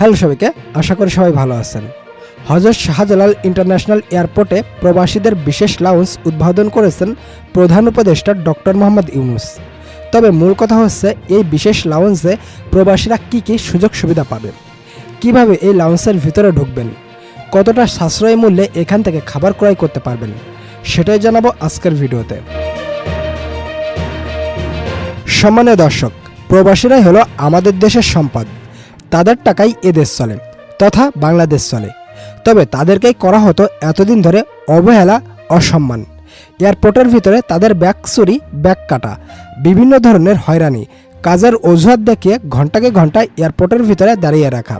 Hello সবাইকে, আশা করি সবাই ভালো আছেন। হজরত শাহজালাল ইন্টারন্যাশনাল এয়ারপোর্টে প্রবাসীদের বিশেষ লাউঞ্জ উদ্বোধন করেছেন প্রধান উপদেষ্টা ডক্টর মোহাম্মদ ইউনুস। তবে মূল কথা হচ্ছে, এই বিশেষ লাউঞ্জে প্রবাসীরা কী কী সুযোগ সুবিধা পাবে? কীভাবে এই লাউঞ্জের ভিতরে ঢুকবেন? কতটা সাশ্রয় মূল্যে এখান থেকে খাবার ক্রয় করতে পারবেন? সেটাই জানাব আজকের ভিডিওতে। সম্মানীয় দর্শক, প্রবাসীরাই হলো আমাদের দেশের সম্পদ। তাদের টাকাই এদেশ চলে, তথা বাংলাদেশ চলে। তবে তাদেরকেই করা হতো এতদিন ধরে অবহেলা, অসম্মান। এয়ারপোর্টের ভিতরে তাদের ব্যাগ চুরি, ব্যাগ কাটা, বিভিন্ন ধরনের হয়রানি, কাজের অজুহাত দেখিয়ে ঘন্টাকে ঘণ্টা এয়ারপোর্টের ভিতরে দাঁড়িয়ে রাখা।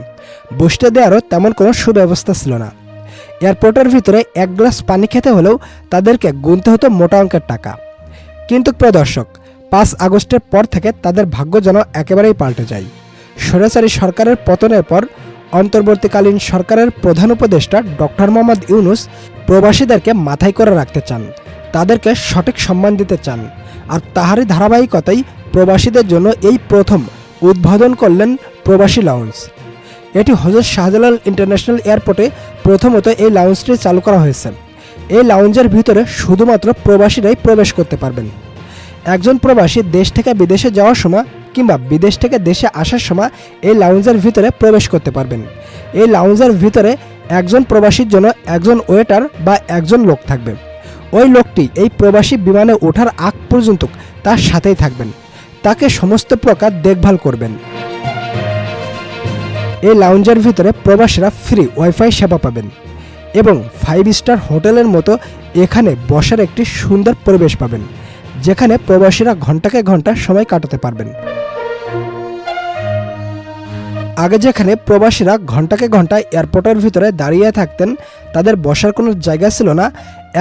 বসতে দেওয়ারও তেমন কোনো সুব্যবস্থা ছিল না। এয়ারপোর্টের ভিতরে এক গ্লাস পানি খেতে হলেও তাদেরকে গুনতে হতো মোটা অঙ্কের টাকা। কিন্তু প্রিয় দর্শক পাঁচ আগস্টের পর থেকে তাদের ভাগ্য যেন একেবারেই পাল্টে যায়। স্বৈরাচারী সরকারের পতনের পর অন্তর্বর্তীকালীন সরকারের প্রধান উপদেষ্টা ডক্টর মোহাম্মদ ইউনুস প্রবাসীদেরকে মাথায় করে রাখতে চান, তাদেরকে সঠিক সম্মান দিতে চান আর তাহারই ধারাবাহিকতাই প্রবাসীদের জন্য এই প্রথম উদ্বোধন করলেন প্রবাসী লাউঞ্জ। এটি হজরত শাহজালাল ইন্টারন্যাশনাল এয়ারপোর্টে প্রথমত এই লাউঞ্জটি চালু করা হয়েছে। এই লাউঞ্জের ভিতরে শুধুমাত্র প্রবাসীরাই প্রবেশ করতে পারবেন। একজন প্রবাসী দেশ থেকে বিদেশে যাওয়ার সময় কিংবা বিদেশ থেকে দেশে আসার সময় এই লাউঞ্জের ভিতরে প্রবেশ করতে পারবেন। এই লাউঞ্জের ভিতরে একজন প্রবাসীর জন্য একজন ওয়েটার বা একজন লোক থাকবে। ওই লোকটি এই প্রবাসী বিমানে ওঠার আগ পর্যন্ত তার সাথেই থাকবেন। তাকে সমস্ত প্রকার দেখভাল করবেন। এই লাউঞ্জের ভিতরে প্রবাসীরা ফ্রি ওয়াইফাই সেবা পাবেন এবং ফাইভ স্টার হোটেলের মতো এখানে বসার একটি সুন্দর পরিবেশ পাবেন। যেখানে প্রবাসীরা ঘন্টাকে ঘণ্টা সময় কাটাতে পারবেন। আগে যেখানে প্রবাসীরা ঘন্টাকে ঘণ্টা এয়ারপোর্টের ভিতরে দাঁড়িয়ে থাকতেন, তাদের বসার কোনো জায়গা ছিল না।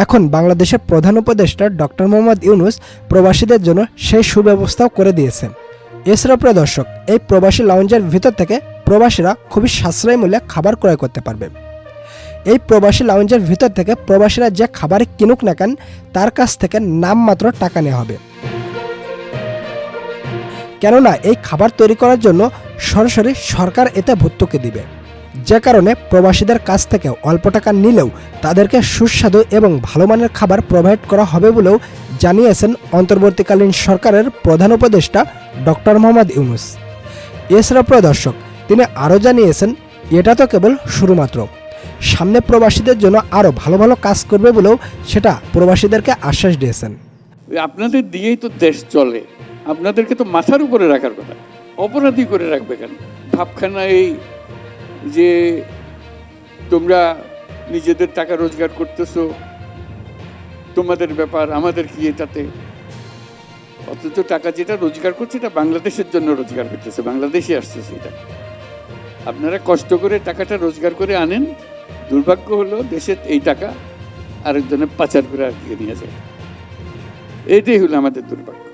এখন বাংলাদেশের প্রধান উপদেষ্টা ডক্টর মোহাম্মদ ইউনুস প্রবাসীদের জন্য সেই সুব্যবস্থাও করে দিয়েছেন। এছাড়া প্রিয় দর্শক, এই প্রবাসী লাউঞ্জের ভিতর থেকে প্রবাসীরা খুবই সাশ্রয়ী মূল্যে খাবার ক্রয় করতে পারবে। এই প্রবাসী লাউঞ্জের ভিতর থেকে প্রবাসীরা যে খাবার কিনুক না কেন, তার কাছ থেকে নামমাত্র টাকা নেওয়া হবে। কেননা এই খাবার তৈরি করার জন্য সরাসরি সরকার এতে ভর্তুকি দিবে। যে কারণে প্রবাসীদের কাছ থেকে অল্প টাকা নিলেও তাদেরকে সুস্বাদু এবং ভালো মানের খাবার প্রোভাইড করা হবে বলেও জানিয়েছেন অন্তর্বর্তীকালীন সরকারের প্রধান উপদেষ্টা ডক্টর মোহাম্মদ ইউনুস। এছাড়া প্রদর্শক তিনি আরও জানিয়েছেন, এটা তো কেবল শুরুমাত্র। সামনে প্রবাসীদের জন্য আরও ভালো ভালো কাজ করবে বলেও সেটা প্রবাসীদেরকে আশ্বাস দিয়েছেন। আপনাদের দিয়েই তো দেশ চলে। আপনাদেরকে তো মাথার উপরে রাখার কথা। অপরাধী করে রাখবে কেন? ভাবখানা এই যে তোমরা নিজেদের টাকা রোজগার করতেছো, তোমাদের ব্যাপার, আমাদের কি এটাতে? অথচ টাকা যেটা রোজগার করছে, এটা বাংলাদেশের জন্য রোজগার করতেছে বাংলাদেশে আসতেছে এটা আপনারা কষ্ট করে টাকাটা রোজগার করে আনেন দুর্ভাগ্য হলো দেশের এই টাকা আরেকজনের পাচার করে আর দিকে নিয়ে যায়। এইটাই হলো আমাদের দুর্ভাগ্য।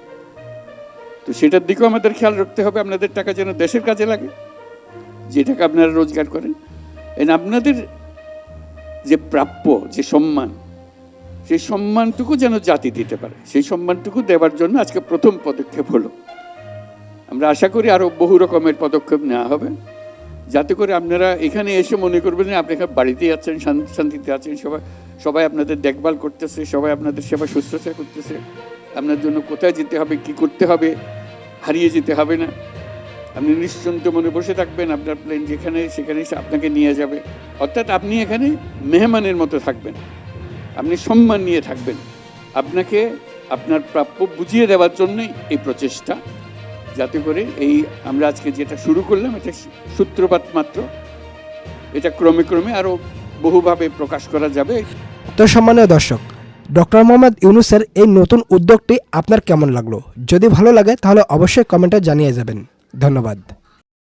তো সেটার দিকেও আমাদের খেয়াল রাখতে হবে, আপনাদের টাকা যেন দেশের কাজে লাগে। যে টাকা আপনারা রোজগার করেন। এন আপনাদের যে প্রাপ্য, যে সম্মান, সেই সম্মানটুকু যেন জাতি দিতে পারে। সেই সম্মানটুকু দেওয়ার জন্য আজকে প্রথম পদক্ষেপ হলো। আমরা আশা করি আরও বহু রকমের পদক্ষেপ নেওয়া হবে। যাতে করে আপনারা এখানে এসে মনে করবেন যে আপনি এখানে বাড়িতেই আছেন, শান- শান্তিতে আছেন, সবাই সবাই আপনাদের দেখভাল করতেছে, সবাই আপনাদের সেবা শুশ্রূষা করতেছে। আপনার জন্য কোথায় যেতে হবে, কি করতে হবে, হারিয়ে যেতে হবে না। আপনি নিশ্চিন্ত মনে বসে থাকবেন, আপনার প্লেন যেখানে, সেখানে এসে আপনাকে নিয়ে যাবে। অর্থাৎ আপনি এখানে মেহমানের মতো থাকবেন। আপনি সম্মান নিয়ে থাকবেন। আপনাকে আপনার প্রাপ্য বুঝিয়ে দেওয়ার জন্যই এই প্রচেষ্টা। যাতে করে এই আমরা আজকে যেটা শুরু করলাম, এটা সূত্রপাত মাত্র। এটা ক্রমে ক্রমে আরও বহুভাবে প্রকাশ করা যাবে। তো সম্মানীয় দর্শক, ডক্টর মোহাম্মদ ইউনুসের এই নতুন উদ্যোগটি আপনার কেমন লাগল? যদি ভালো লাগে, তাহলে অবশ্যই কমেন্টে জানিয়ে যাবেন। ধন্যবাদ।